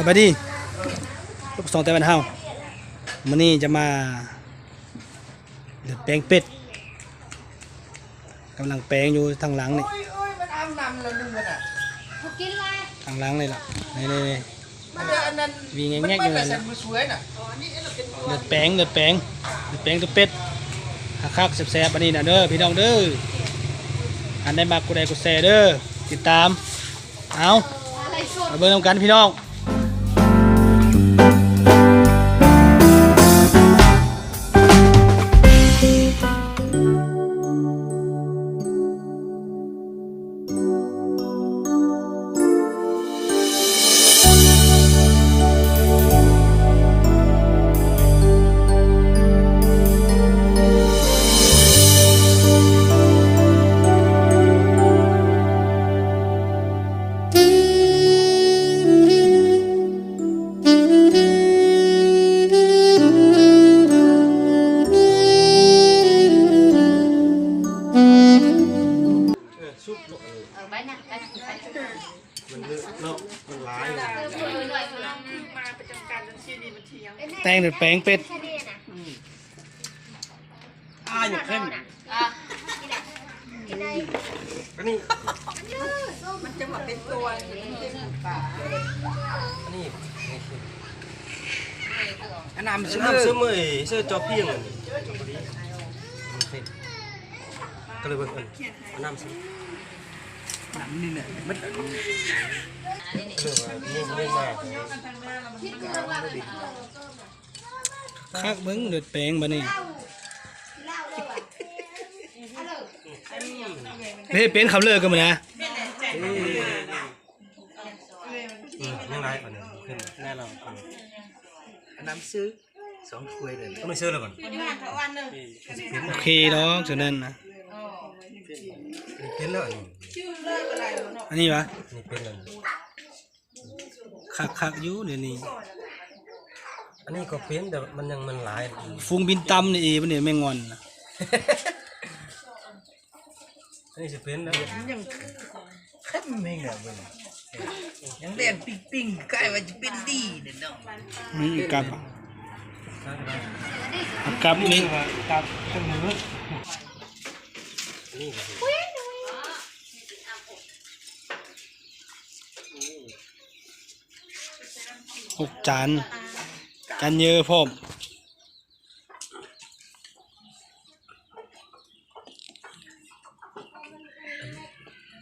สวัสดีลูกสองแต่วันเฮามื้อนี้จะมาเดือดแปลงเป็ดกำลังแปลงอยู่ทางหลังนี่โอ้ยโอ้ยมันอ้ำนำแล้วนึงมันอะเขากินอะไรทางหลังนี่ล่ะนี่นี่นี่มันเดืออันนั้นวีแงมันแงกอมันยู่เป็นั่นนสัน่ะนมือสวยน่ะเดือดแปลงเดือดแปลงเดือดแปลงตัวเป็ดคักๆแซ่บๆอันนี้น่ะเด้อพี่น้องเด้ออันได้มากกูได้กูแซ่เด้อติดตามเอาอะไรสดมาเบิ่งนำกันพี่น้อง เลือกเนาะมันร้ายเลยแตงเดือดแปลงเป็ดแค่นี้นะอ้าอยู่เข้มอะนี่แหละกินได้ก็นี่มันจะมาเป็นตัวอย่างนี้เป็นป่าอันนี้อันนั้นมันซื้ซื้ออซื้อมือซื้อจอเพียงอันนี้ก็เลยเบิ่งอันอันน้ำซื้อ นี่เนี่ยมันก็เลยว่านี่ไม่มาคักเบิ่งเดือดแปลงบัดนี้เฮ้ยเป็นคำเลิกกันมานะยังไรอันนี้ขึ้นแน่นอนอันนั้นซื้อสองถ้วยเลยก็ไม่ซื้อแล้วก่อนโอเคเนาะฉะนั้นนะเป็นแล้ว อันนี้อันนี้วะนี่เป็นแล้วคักคักๆอยู่เดี๋ยวนี้อันนี้ก็เป็นแต่มันยังมันหลายฟุงบินตำนี่เอมันเนี่ยแม่งอนนะอันนี้จะเป็นแล้วยังเข้มไม่เหงาเลยยังเล่นปิ้งปิ้งใกล้ว่าจะเป็นดีเนี่ยเนาะอืมกลับเอากลับนี่กลับขึ้นมือนี่ก็ หกจานจานเยอะพร้อม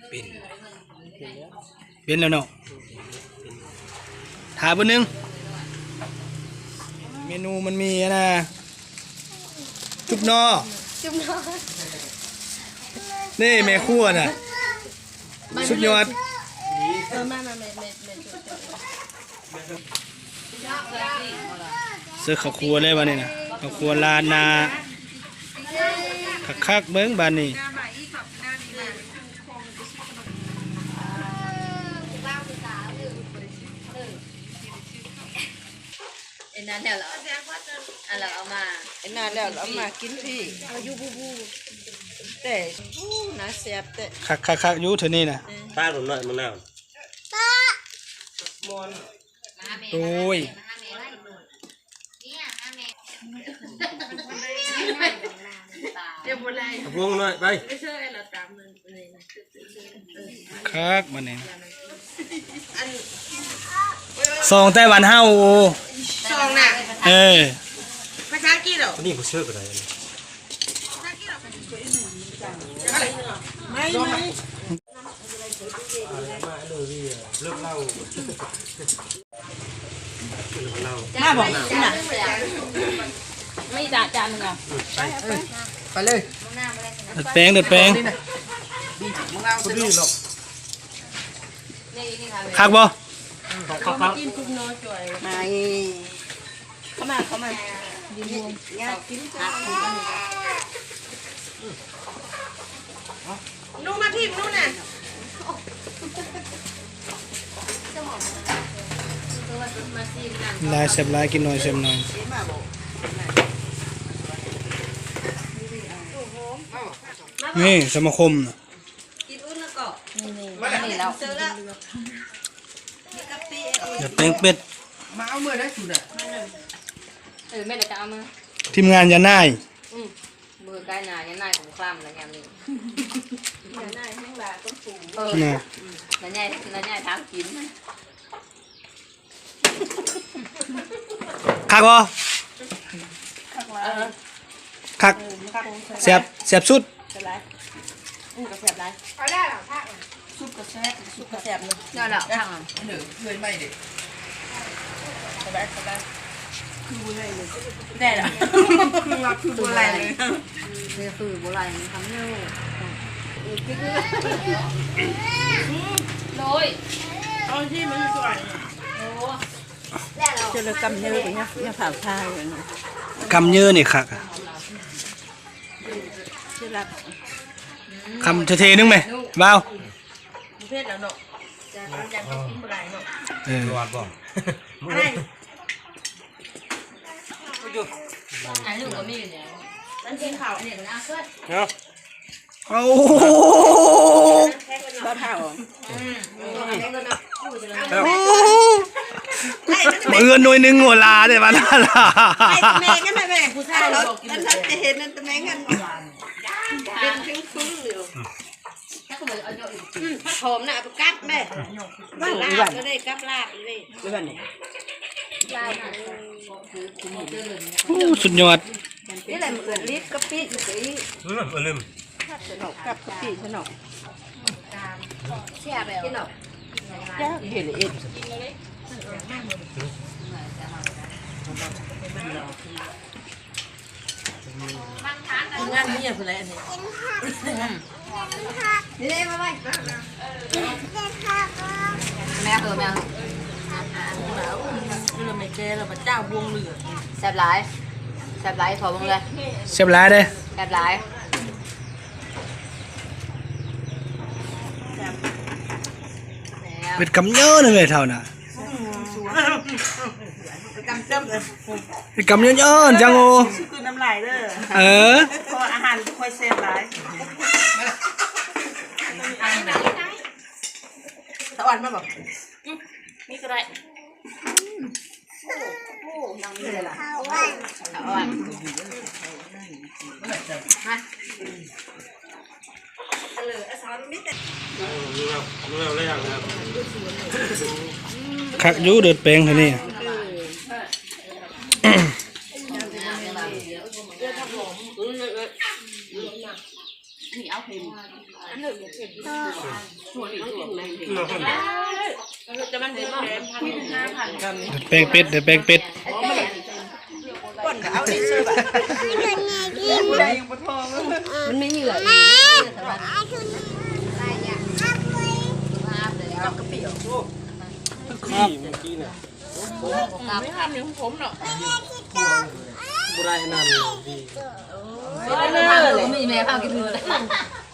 เป็นเป็นแล้วเนาะถามเบนหนึง เมนูมันมีอะนะ จุบนอจุ่มน้อยนี่แม่ครัวน่ะ สุดยอด เออมามาเม็ดเม็ดเม็ด เสื้อข้าวครัวเลยวันนี้นะข้าวครัวลานนาคักๆเบิ้งบานนี้ไอ้นั่นเนี่ยเหรออันเราเอามาไอ้นั่นแล้วเรามากินพี่เอาอยู่บูบูแต่อู้น่าแซ่บแต่คักๆๆอยู่เท่านี้นะป้าหนุนหน่อยมึงน่า โอ้ยเดี๋ยวบุไรเอาพวงหน่อยไปคักบานนี้นะสองไต้หวันเฮาโอซองน่ะเออภาษาอังกฤษเหรออันนี้กูเชื่อก็ได้ไม่ไม่มาเลยพี่เลิกเล่าเลิก เล่ามาบอกน่ะไม่ด่าจานมึงอะไปเลยเดือดแป้งเดือดแป้งดีมึงเอาคนนี้หรอกคักบ่ครับครับไม่เข้ามาเข้ามาดีมอยากกินจ้านู่นมาพี่นู่นน่ะ ลายเสบลายกินหน่อยเสบหน่อยนี่สมาคมน่ะนี่แล้วเดือดแป้งเป็ดมาเอามือได้สุดอะเออแม่เดี๋ยวจะเอามือทีมงานยาน่ายอืมมือใกล้หนายันหน้าของคล้ำแล้วยามนี้เออนะแล้วใหญ่แล้วใหญ่ทางกิน คักบ่เออคักแซ่บแซ่บสุดอือกระแสบไรซุปกระแซบซุปกระแซบเลยนี่แหละทางอะเดือดเคยไม่เด็กได้แล้วคือว่าคืออะไรเลยนี่คือโบราณทำเนื้อโรยเอาที่มันสวยโอ้ แล้วเราเจอเลยกำเนื้ออย่างเงี้ยเนี่ยผ่าผ้าอย่างเงี้ยกำเยอะนี่คักอะเชื่อรับคำเทๆนึงไหมบ้าวประเภทแล้วเนาะจะจะกินบ่ได้เนาะเออรอดบ่อะไรอันนี้ก็มีอยู่แล้วมันกินข้าวอันนี้ก็น่าเชื่อเนาะโอ้บ้าเผาอันนี้ก็น่าพูดเล ยเอือนหน่วยหนึงหัวลาได้มาแล้วล่ะแม่กันแม่ผู้ชายเรานั่นจะเห็นนั่นแม่กันเป็นชิ้นซุ้มอยู่ถ้าคุณเอาเยอะอีกผักหอมน่ะกัดแม่ลาบก็ได้กับลาบเลยด้วยกันนี่ลายคือคุณเจริญโอ้สุดยอดนี่แหละเหมือนลิฟกะปิอยู่สิอืมบ่ลืมสนกกับกะปิสนกเสียแบบกินหรอกจ้าเห็นเอ็ด งานนี้อย่างไรอันนี้นี่เลยมาไปแม่เออแม่เราไม่แก่เรามาเจ้าวงเหลือแซ่บหลายแซ่บหลายขอบังเลยเสียบหลายเด้แซ่บหลายเป็นกำเยอะนึงเลยเท่าน่ะ กำจับเลยเป็นกำเยอะๆจังโอคือน้ำลายเด้อเออพออาหารค่อยเซฟหลายตะวันมาบอกนี่ก็ได้นี่เลยล่ะเอาอะมารู้แล้วรู้แล้วเลยครับ คักยูเดือดแป้งเท่านี้นี่เอาเค็มจะมันเห็นแดงพันห้าพันเดือดแป้งเป็ดเดือดแป้งเป็ดก้นก็เอาดิเชื่อแบบผู้ใดยังบ่ทองมันไม่เหนื่อยอีกนะสบายอะเนี่ยภาพเลยแล้วกะปิอะครับเมื่อกี้น่ะกลับครับผมเนาะบ่ได้นั่นดีเลยมีแม่พาวกินเลย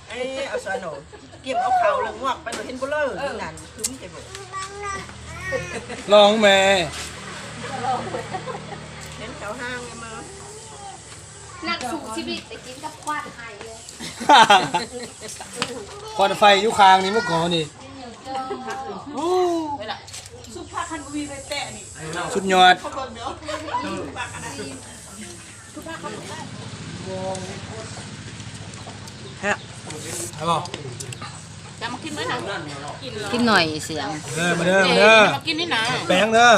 ไอ้เอาสนเก็บเอาเข่าแล้วงอกไปเห็นบ่เลอร์นั่นคือไมันจะบอกลองแม่เห็นแถวห้างมานักสู่ชีวิตไปกินกับควาดไทยเลยควันไฟยู่คางนี่เมื่อก่อนนี่ คันวีไปแตะนี่สุดยอดเขาบอกเดี๋ยวปากอะไรเอาบ่จะมากินไหมนะกินหน่อยเสียงเด้อมาเด้อมาเด้อมากินนี่นะแป้งเด้อ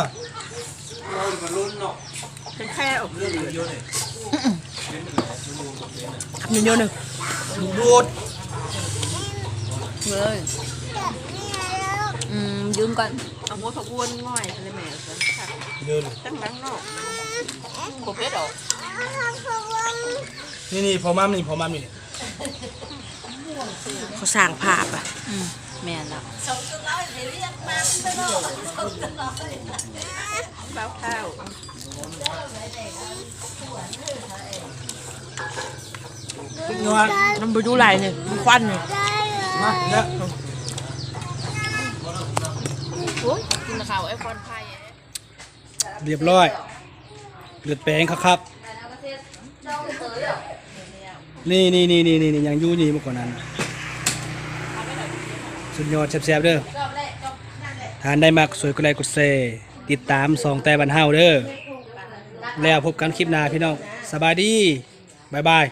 เป็นแค่ออกเยอะเยอะเลยเยอะๆหนึ่งดูดเลยอืม ยืมก่อนเอาหัวขบวนง่อยอะไรแม่สันเดินตั้งหลังนอกโคเพชรออกนี่นี่พอมัมนี่พอมัมนี่เขาสร้างภาพอะอืมแม่ละเบ้าข้าวสุดยอดมันไปดูลายเนี่ยมันควันเนี่ยมาเด้อกินข้าว ไอ้ควันไผ่เรียบร้อยเดือดแป้งครับนี่นี่นี่นี่นี่ยังอยู่นี่มากกว่านั้น สุดยอดแซ่บๆเด้อทานได้มากสวยกดไลค์กดแชร์ติดตามสองแต่บันเฮาเด้อแล้วพบกันคลิปหน้าพี่น้องสบายดีบ๊ายบาย